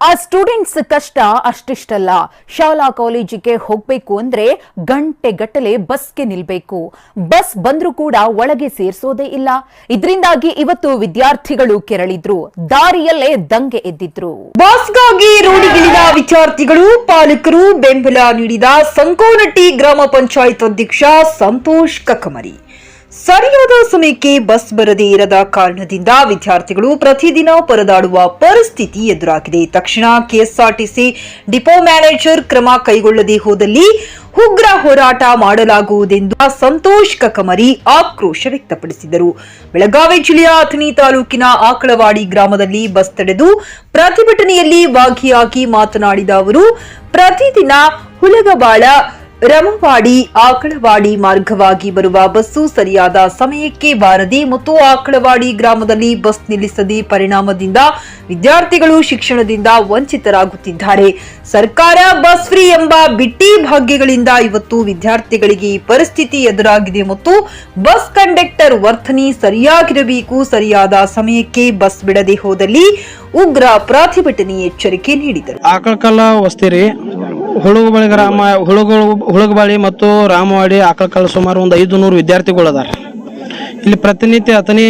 ಆ ಸ್ಟೂಡೆಂಟ್ಸ್ ಕಷ್ಟ ಅಷ್ಟಿಷ್ಟಲ್ಲ. ಶಾಲಾ ಕಾಲೇಜಿಗೆ ಹೋಗ್ಬೇಕು ಅಂದ್ರೆ ಗಂಟೆ ಗಟ್ಟಲೆ ಬಸ್ಗೆ ನಿಲ್ಬೇಕು. ಬಸ್ ಬಂದ್ರೂ ಕೂಡ ಒಳಗೆ ಸೇರಿಸೋದೇ ಇಲ್ಲ. ಇದರಿಂದಾಗಿ ಇವತ್ತು ವಿದ್ಯಾರ್ಥಿಗಳು ಕೆರಳಿದ್ರು. ದಾರಿಯಲ್ಲೇ ದಂಗೆ ಎದ್ದಿದ್ರು. ಬಸ್ಗಾಗಿ ರೋಡಿಗಿಳಿದ ವಿದ್ಯಾರ್ಥಿಗಳು, ಪಾಲಕರು ಬೆಂಬಲ ನೀಡಿದ ಸಂಕೋನಟ್ಟಿ ಗ್ರಾಮ ಪಂಚಾಯತ್ ಅಧ್ಯಕ್ಷ ಸಂತೋಷ್ ಕಕ್ಕಮರಿ ಸರಿಯಾದ ಸಮಯಕ್ಕೆ ಬಸ್ ಬರದೇ ಇರದ ಕಾರಣದಿಂದ ವಿದ್ಯಾರ್ಥಿಗಳು ಪ್ರತಿದಿನ ಪರದಾಡುವ ಪರಿಸ್ಥಿತಿ ಎದುರಾಗಿದೆ. ತಕ್ಷಣ ಕೆಎಸ್ಆರ್ಟಿಸಿ ಡಿಪೋ ಮ್ಯಾನೇಜರ್ ಕ್ರಮ ಕೈಗೊಳ್ಳದೆ ಹೋದಲ್ಲಿ ಉಗ್ರ ಹೋರಾಟ ಮಾಡಲಾಗುವುದೆಂದು ಸಂತೋಷ್ ಕಕಮರಿ ಆಕ್ರೋಶ ವ್ಯಕ್ತಪಡಿಸಿದರು. ಬೆಳಗಾವಿ ಜಿಲ್ಲೆಯ ಅಥಣಿ ತಾಲೂಕಿನ ಆಕಳವಾಡಿ ಗ್ರಾಮದಲ್ಲಿ ಬಸ್ ತಡೆದು ಪ್ರತಿಭಟನೆಯಲ್ಲಿ ಭಾಗಿಯಾಗಿ ಮಾತನಾಡಿದ ಅವರು, ಪ್ರತಿದಿನ ಹುಲಗಬಾಳ ರಮವಾಡಿ, ಆಕಳವಾಡಿ ಮಾರ್ಗವಾಗಿ ಬರುವ ಬಸ್ಸು ಸರಿಯಾದ ಸಮಯಕ್ಕೆ ಬಾರದೆ ಮತ್ತು ಆಕಳವಾಡಿ ಗ್ರಾಮದಲ್ಲಿ ಬಸ್ ನಿಲ್ಲಿಸದೆ ಪರಿಣಾಮದಿಂದ ವಿದ್ಯಾರ್ಥಿಗಳು ಶಿಕ್ಷಣದಿಂದ ವಂಚಿತರಾಗುತ್ತಿದ್ದಾರೆ. ಸರ್ಕಾರ ಬಸ್ ಫ್ರೀ ಎಂಬ ಬಿಟ್ಟಿ ಭಾಗ್ಯಗಳಿಂದ ಇವತ್ತು ವಿದ್ಯಾರ್ಥಿಗಳಿಗೆ ಈ ಪರಿಸ್ಥಿತಿ ಎದುರಾಗಿದೆ ಮತ್ತು ಬಸ್ ಕಂಡಕ್ಟರ್ ವರ್ತನೆ ಸರಿಯಾಗಿರಬೇಕು, ಸರಿಯಾದ ಸಮಯಕ್ಕೆ ಬಸ್ ಬಿಡದೆ ಹೋದಲ್ಲಿ ಉಗ್ರ ಪ್ರತಿಭಟನೆ ಎಚ್ಚರಿಕೆ ನೀಡಿದರು. ಹುಳುಗುಬಳಿ ಗ್ರಾಮ ಹುಳುಗಳು ಹುಳುಗಬಾಳಿ ಮತ್ತು ರಾಮವಾಡಿ ಆಕಳಕಲ್ಲ ಸುಮಾರು ಒಂದು ಐದು ನೂರು ವಿದ್ಯಾರ್ಥಿಗಳು ಅದಾರ. ಇಲ್ಲಿ ಪ್ರತಿನಿತ್ಯ ಅತನಿ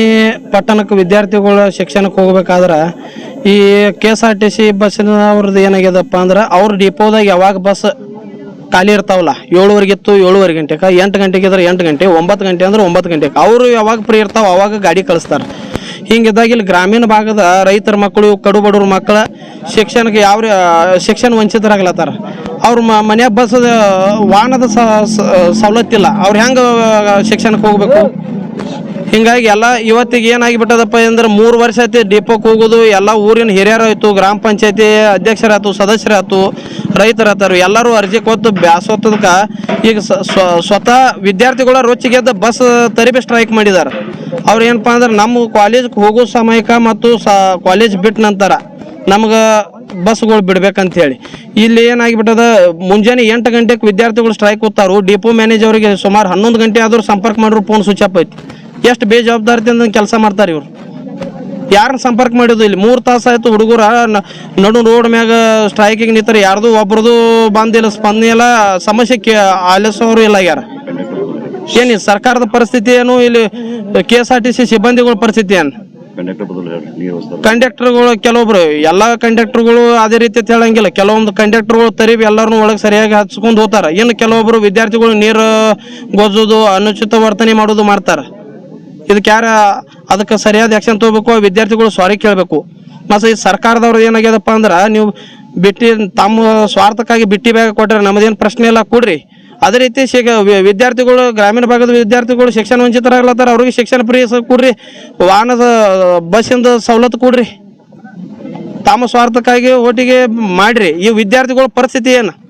ಪಟ್ಟಣಕ್ಕೆ ವಿದ್ಯಾರ್ಥಿಗಳು ಶಿಕ್ಷಣಕ್ಕೆ ಹೋಗ್ಬೇಕಾದ್ರೆ ಈ K S R T C ಬಸ್ಸಿನ ಅವ್ರದ್ದು ಏನಾಗ್ಯದಪ್ಪ ಅಂದ್ರೆ ಅವ್ರ ಡಿಪೋದಾಗ ಯಾವಾಗ ಬಸ್ ಖಾಲಿ ಇರ್ತಾವಲ್ಲ, ಏಳುವರೆಗೆ ಇತ್ತು, ಏಳುವರೆ ಗಂಟೆಗೆ ಎಂಟು ಗಂಟೆಗೆ ಇದ್ರೆ ಎಂಟು ಗಂಟೆ, ಒಂಬತ್ತು ಗಂಟೆ ಅಂದ್ರೆ ಒಂಬತ್ತು ಗಂಟೆಗೆ ಅವರು ಯಾವಾಗ ಫ್ರೀ ಇರ್ತಾವ ಅವಾಗ ಗಾಡಿ ಕಳಿಸ್ತಾರೆ. ಹಿಂಗಿದ್ದಾಗ ಇಲ್ಲಿ ಗ್ರಾಮೀಣ ಭಾಗದ ರೈತರ ಮಕ್ಕಳು, ಕಡು ಬಡವ್ರ ಮಕ್ಕಳ ಶಿಕ್ಷಣಕ್ಕೆ ಯಾವ, ಶಿಕ್ಷಣ ವಂಚಿತರಾಗ್ಲತ್ತಾರ. ಅವ್ರ ಮನ್ಯಾಗ ಬಸ್ದ ವಾಹನದ ಸವಲತ್ತಿಲ್ಲ ಅವ್ರು ಹೆಂಗೆ ಶಿಕ್ಷಣಕ್ಕೆ ಹೋಗ್ಬೇಕು? ಹಿಂಗಾಗಿ ಎಲ್ಲ ಇವತ್ತಿಗೆ ಏನಾಗಿಬಿಟ್ಟದಪ್ಪ ಅಂದ್ರೆ ಮೂರು ವರ್ಷ ಐತಿ ಡಿಪೋಕ್ ಹೋಗೋದು. ಎಲ್ಲ ಊರಿನ ಹಿರಿಯರು ಆಯ್ತು, ಗ್ರಾಮ ಪಂಚಾಯತಿ ಅಧ್ಯಕ್ಷರಾಯ್ತು, ಸದಸ್ಯರಾಯ್ತು ರೈತರಾತಾರು ಎಲ್ಲರೂ ಅರ್ಜಿ ಕೊಟ್ಟು ಬ್ಯಾಸೋತದಕ್ಕೆ ಈಗ ಸ್ವತಃ ವಿದ್ಯಾರ್ಥಿಗಳ ರೊಚ್ಚಿಗೆದ್ದ ಬಸ್ ತರಿಬಿ ಸ್ಟ್ರೈಕ್ ಮಾಡಿದ್ದಾರೆ ಅವ್ರು ಏನಪ್ಪಾ ಅಂದ್ರೆ ನಮ್ಮ ಕಾಲೇಜ್ಗೆ ಹೋಗೋ ಸಮಯಕ್ಕೆ ಮತ್ತು ಸ ಕಾಲೇಜ್ ಬಿಟ್ಟ ನಂತರ ನಮ್ಗೆ ಬಸ್ಗಳು ಬಿಡ್ಬೇಕಂತ ಹೇಳಿ ಇಲ್ಲಿ ಏನಾಗಿಬಿಟ್ಟದ, ಮುಂಜಾನೆ ಎಂಟು ಗಂಟೆಗೆ ವಿದ್ಯಾರ್ಥಿಗಳು ಸ್ಟ್ರೈಕ್ ಕೂತಾರು ಡಿಪೋ ಮ್ಯಾನೇಜರ್ಗೆ ಸುಮಾರು ಹನ್ನೊಂದು ಗಂಟೆ ಆದರೂ ಸಂಪರ್ಕ ಮಾಡಿದ್ರು ಫೋನ್ ಸ್ವಿಚ್ ಆಫ್ ಐತಿ ಎಷ್ಟು ಬೇಜವಾಬ್ದಾರಿಯಿಂದ ಕೆಲಸ ಮಾಡ್ತಾರೆ ಇವರು. ಯಾರನ್ನ ಸಂಪರ್ಕ ಮಾಡಿದ್ದು ಇಲ್ಲಿ? ಮೂರು ತಾಸು ಆಯ್ತು ಹುಡುಗರ ನಡು ರೋಡ್ ಮ್ಯಾಗ ಸ್ಟ್ರೈಕಿಗೆ ನಿಂತಾರೆ ಯಾರ್ದು ಒಬ್ರದು ಬಂದಿಲ್ಲ ಸ್ಪಂದನೆ ಇಲ್ಲ. ಸಮಸ್ಯೆ ಆಲಿಸೋರು ಇಲ್ಲ ಯಾರ. ಏನು ಸರ್ಕಾರದ ಪರಿಸ್ಥಿತಿ ಏನು? ಇಲ್ಲಿ K S R T C ಸಿಬ್ಬಂದಿಗಳ ಪರಿಸ್ಥಿತಿ ಏನು? ಕಂಡಕ್ಟರ್ ಕಂಡಕ್ಟರ್ಗಳು ಕೆಲವೊಬ್ರು, ಎಲ್ಲ ಕಂಡಕ್ಟರ್ಗಳು ಅದೇ ರೀತಿ ಹೇಳಂಗಿಲ್ಲ ಕೆಲವೊಂದು ಕಂಡಕ್ಟರ್ಗಳು ತರಿಬಿ ಎಲ್ಲರನ್ನೂ ಒಳಗೆ ಸರಿಯಾಗಿ ಹಚ್ಕೊಂಡು ಹೋಗ್ತಾರ ಇನ್ನು ಕೆಲವೊಬ್ರು ವಿದ್ಯಾರ್ಥಿಗಳು ನೀರು ಗೊಜ್ಜೋದು, ಅನುಚಿತ ವರ್ತನೆ ಮಾಡೋದು ಮಾಡ್ತಾರ. ಇದಕ್ಕೆ ಯಾರ ಅದಕ್ಕೆ ಸರಿಯಾದ ಆಕ್ಷನ್ ತಗೋಬೇಕು, ವಿದ್ಯಾರ್ಥಿಗಳು ಸಾರಿ ಕೇಳಬೇಕು. ಮತ್ತು ಈ ಸರ್ಕಾರದವ್ರು ಏನಾಗ್ಯದಪ್ಪ ಅಂದ್ರೆ, ನೀವು ಬಿಟ್ಟಿ, ತಮ್ಮ ಸ್ವಾರ್ಥಕ್ಕಾಗಿ ಬಿಟ್ಟಿ ಬ್ಯಾಗ್ ಕೊಟ್ಟರೆ ನಮ್ಮದೇನು ಪ್ರಶ್ನೆ ಇಲ್ಲ, ಕೊಡ್ರಿ. ಅದೇ ರೀತಿ ಶಿಕ್ಷ ವಿದ್ಯಾರ್ಥಿಗಳು, ಗ್ರಾಮೀಣ ಭಾಗದ ವಿದ್ಯಾರ್ಥಿಗಳು ಶಿಕ್ಷಣ ವಂಚಿತರಾಗ್ಲತ್ತಾರ, ಅವ್ರಿಗೆ ಶಿಕ್ಷಣ ಪ್ರಿಯ ಕೊಡ್ರಿ. ವಾಹನದ, ಬಸ್ಸಿಂದ ಸವಲತ್ತು ಕೊಡ್ರಿ. ತಮ್ಮ ಸ್ವಾರ್ಥಕ್ಕಾಗಿ ಒಟ್ಟಿಗೆ ಮಾಡ್ರಿ. ಈ ವಿದ್ಯಾರ್ಥಿಗಳ ಪರಿಸ್ಥಿತಿ ಏನು?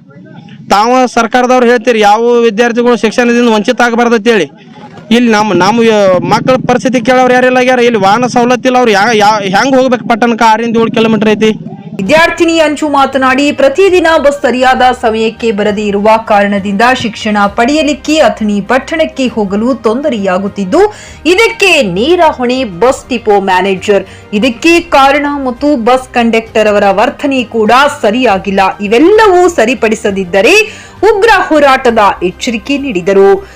ತಾವು ಸರ್ಕಾರದವ್ರು ಹೇಳ್ತೀರಿ, ಯಾವ ವಿದ್ಯಾರ್ಥಿಗಳು ಶಿಕ್ಷಣದಿಂದ ವಂಚಿತ ಆಗಬಾರ್ದು ಅಂತೇಳಿ. ಇಲ್ಲಿ ನಮ್ಮ ನಮ್ಮ ಮಕ್ಕಳ ಪರಿಸ್ಥಿತಿ ಕೇಳೋರು ಯಾರಿಲ್ಲ ಆಗ್ಯಾರ. ಇಲ್ಲಿ ವಾಹನ ಸವಲತ್ತಿಲ್ಲ ಅವ್ರು ಯಾ ಯಾ- ಹೆಂಗೆ ಹೋಗ್ಬೇಕು? ಪಟ್ಟಣಕ್ಕೆ ಆರಿಂದ ಏಳು ಕಿಲೋಮೀಟರ್ ಐತಿ. ವಿದ್ಯಾರ್ಥಿನಿ ಅಂಚು ಮಾತನಾಡಿ, ಪ್ರತಿದಿನ ಬಸ್ ಸರಿಯಾದ ಸಮಯಕ್ಕೆ ಬರದೇ ಇರುವ ಕಾರಣದಿಂದ ಶಿಕ್ಷಣ ಪಡೆಯಲಿಕ್ಕೆ ಅಥಣಿ ಪಟ್ಟಣಕ್ಕೆ ಹೋಗಲು ತೊಂದರೆಯಾಗುತ್ತಿದ್ದು, ಇದಕ್ಕೆ ನೇರ ಹೊಣೆ ಬಸ್ ಡಿಪೋ ಮ್ಯಾನೇಜರ್. ಇದಕ್ಕೆ ಕಾರಣ ಮತ್ತು ಬಸ್ ಕಂಡಕ್ಟರ್ ಅವರ ವರ್ತನೆ ಕೂಡ ಸರಿಯಾಗಿಲ್ಲ. ಇವೆಲ್ಲವೂ ಸರಿಪಡಿಸದಿದ್ದರೆ ಉಗ್ರ ಹೋರಾಟದ ಎಚ್ಚರಿಕೆ ನೀಡಿದರು.